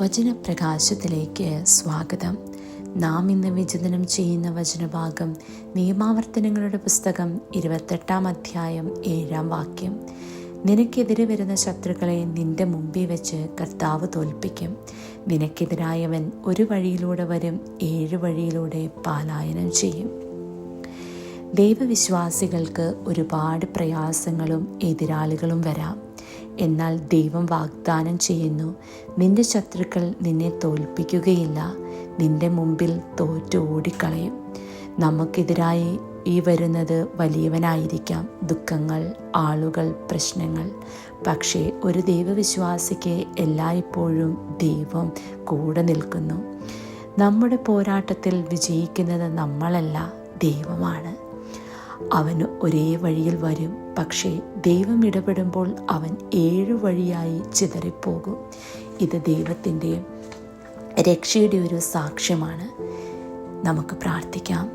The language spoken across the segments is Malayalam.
വചനപ്രകാശത്തിലേക്ക് സ്വാഗതം. നാം ഇന്ന് വിചിന്തനം ചെയ്യുന്ന വചനഭാഗം നിയമാവർത്തനങ്ങളുടെ പുസ്തകം ഇരുപത്തെട്ടാം അധ്യായം ഏഴാം വാക്യം. നിനക്കെതിരെ വരുന്ന ശത്രുക്കളെ നിന്റെ മുമ്പിൽ വെച്ച് കർത്താവ് തോൽപ്പിക്കും. നിനക്കെതിരായവൻ ഒരു വഴിയിലൂടെ വരും ഏഴ് വഴിയിലൂടെ പാലായനം ചെയ്യും. ദൈവവിശ്വാസികൾക്ക് ഒരുപാട് പ്രയാസങ്ങളും എതിരാളികളും വരാം. എന്നാൽ ദൈവം വാഗ്ദാനം ചെയ്യുന്നു നിന്റെ ശത്രുക്കൾ നിന്നെ തോൽപ്പിക്കുകയില്ല നിന്റെ മുമ്പിൽ തോറ്റു ഓടിക്കളയും. നമുക്കെതിരായി ഈ വരുന്നത് വലിയവനായിരിക്കാം. ദുഃഖങ്ങൾ ആളുകൾ പ്രശ്നങ്ങൾ. പക്ഷേ ഒരു ദൈവവിശ്വാസിക്ക് എല്ലായ്പ്പോഴും ദൈവം കൂടെ നിൽക്കുന്നു. നമ്മുടെ പോരാട്ടത്തിൽ വിജയിക്കുന്നത് നമ്മളല്ല ദൈവമാണ്. അവന് ഒരേ വഴിയിൽ വരും. പക്ഷേ ദൈവം ഇടപെടുമ്പോൾ അവൻ ഏഴു വഴിയായി ചിതറിപ്പോകും. ഇത് ദൈവത്തിന്റെ രക്ഷയുടെ ഒരു സാക്ഷ്യമാണ്. നമുക്ക് പ്രാർത്ഥിക്കാം.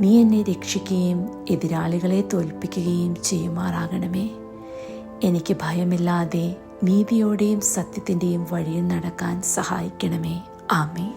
നീ എന്നെ രക്ഷിക്കുകയും എതിരാളികളെ തോൽപ്പിക്കുകയും ചെയ്യുമാറാകണമേ. എനിക്ക് ഭയമില്ലാതെ നീതിയോടെയും സത്യത്തിന്റെയും വഴിയിൽ നടക്കാൻ സഹായിക്കണമേ. ആമേ